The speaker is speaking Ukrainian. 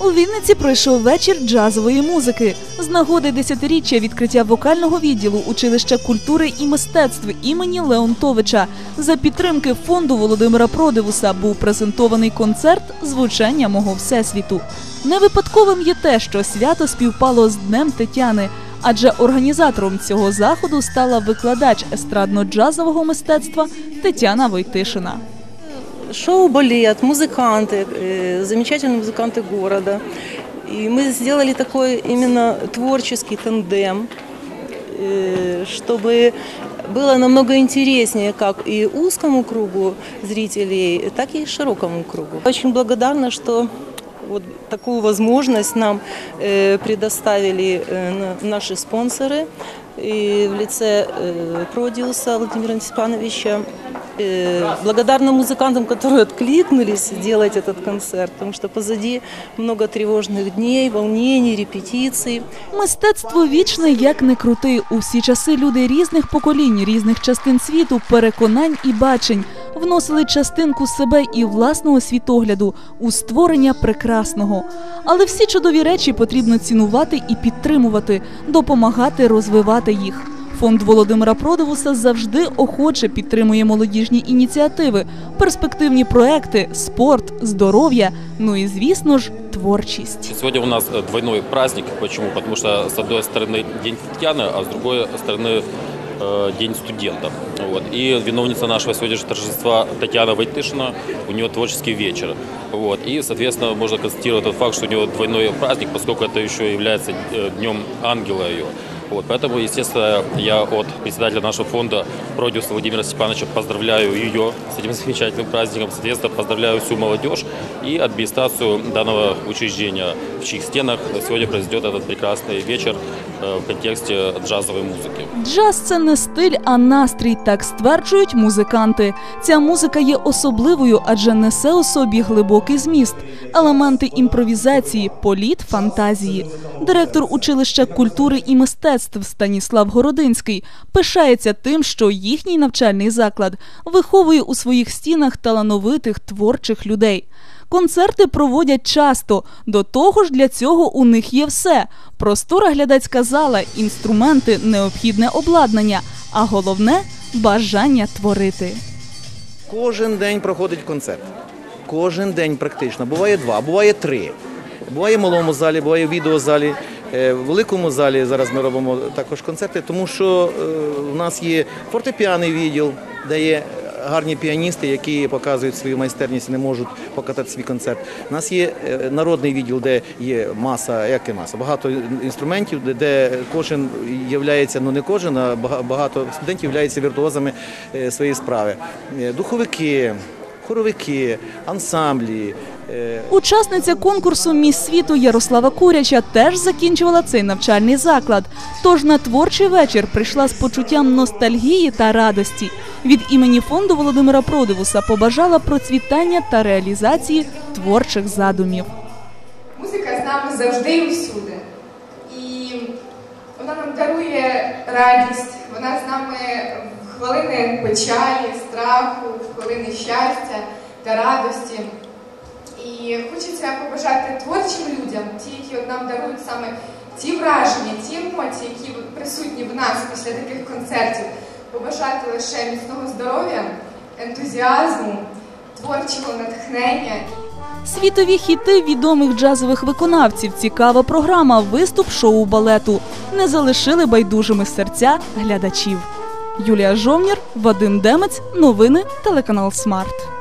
У Вінниці пройшов вечір джазової музики з нагоди десятиріччя відкриття вокального відділу училища культури і мистецтв імені Леонтовича. За підтримки фонду Володимира Продивуса був презентований концерт звучання мого всесвіту. Не випадковим є те, що свято співпало з Днем Тетяни, адже організатором цього заходу стала викладач естрадно-джазового мистецтва Тетяна Войтишина. Шоу «Балет», музыканты, э, замечательные музыканты города. И мы сделали такой именно творческий тандем, э, чтобы было намного интереснее как и узкому кругу зрителей, так и широкому кругу. Очень благодарна, что вот такую возможность нам э, предоставили на- наши спонсоры и в лице э, Продиуса Владимира Степановича. Э, благодарна музыкантам, которые откликнулись делать этот концерт, потому что позади много тревожных дней, волнений, репетиций. Мистецтво вічне, як не крути. У всі часи люди різних поколінь, різних частин світу, переконань і бачень вносили частинку себе і власного світогляду у створення прекрасного. Але всі чудові речі потрібно цінувати і підтримувати, допомагати розвивати їх. Фонд Володимира Продивуса завжди охоче підтримує молодіжні ініціативи, перспективні проекти, спорт, здоров'я. Ну і звісно ж, творчість. Сегодня у нас э, двойной праздник. Почему? Потому что с одной стороны День Татьяны, а с другой стороны э, День студента. Вот. И виновница нашего сегодняшнего торжества Татьяна Войтышина, у нее творческий вечер. Вот. И, соответственно, можно констатировать тот факт, что у нее двойной праздник, поскольку это еще является э, Днем Ангела ее. Вот, поэтому, естественно, я от председателя нашего фонда Продюса Владимира Степановича поздравляю ее с этим замечательным праздником. Соответственно, поздравляю всю молодежь и администрацию данного учреждения, в чьих стенах сегодня произойдет этот прекрасный вечер э, в контексте джазовой музыки. Джаз це не стиль, а настрій, так стверджують музиканти. Ця музика є особливою, адже несе у собі глибокий зміст, елементи імпровізації, політ фантазії. Директор училища культури і мистецтв Станіслав Городинський пишається тим, що їхній навчальний заклад виховує у своїх стінах талановитих творчих людей. Концерти проводять часто. До того ж, для цього у них є все: простора глядацька зала, інструменти, необхідне обладнання, а головне бажання творити. Кожен день проходить концерт. Кожен день практично. Буває два, буває три. Буває в малому залі, буває в відеозалі. Е, В великому залі зараз ми робимо також концерти, тому що е, в нас є фортепіаний відділ, де є гарні піаністи, які показують свою майстерність не можуть покатати свій концерт. У нас є е, народний відділ, де є маса, як і маса, багато інструментів, де, кожен являється, ну не кожен, а багато студентів являються віртуозами е, своєї справи. Е, Духовики, хоровики, ансамблі. Учасниця конкурсу Міс світу Ярослава Куряча теж закінчувала цей навчальний заклад. Тож на творчий вечір прийшла з почуттям ностальгії та радості. Від імені фонду Володимира Продивуса побажала процвітання та реалізації творчих задумів. Музика з нами завжди і всюди. І вона нам дарує радість, вона з нами в хвилини печалі, страху, в хвилини щастя та радості. І хочеться побажати творчим людям, ті, які нам дарують саме ті враження, ті емоції, які присутні в нас після таких концертів, побажати лише міцного здоров'я, ентузіазму, творчого натхнення Світові хіти відомих джазових виконавців. Цікава програма, виступ шоу балету. Не залишили байдужими серця глядачів. Юлія Жовнір, Вадим Демець. Новини телеканал Смарт.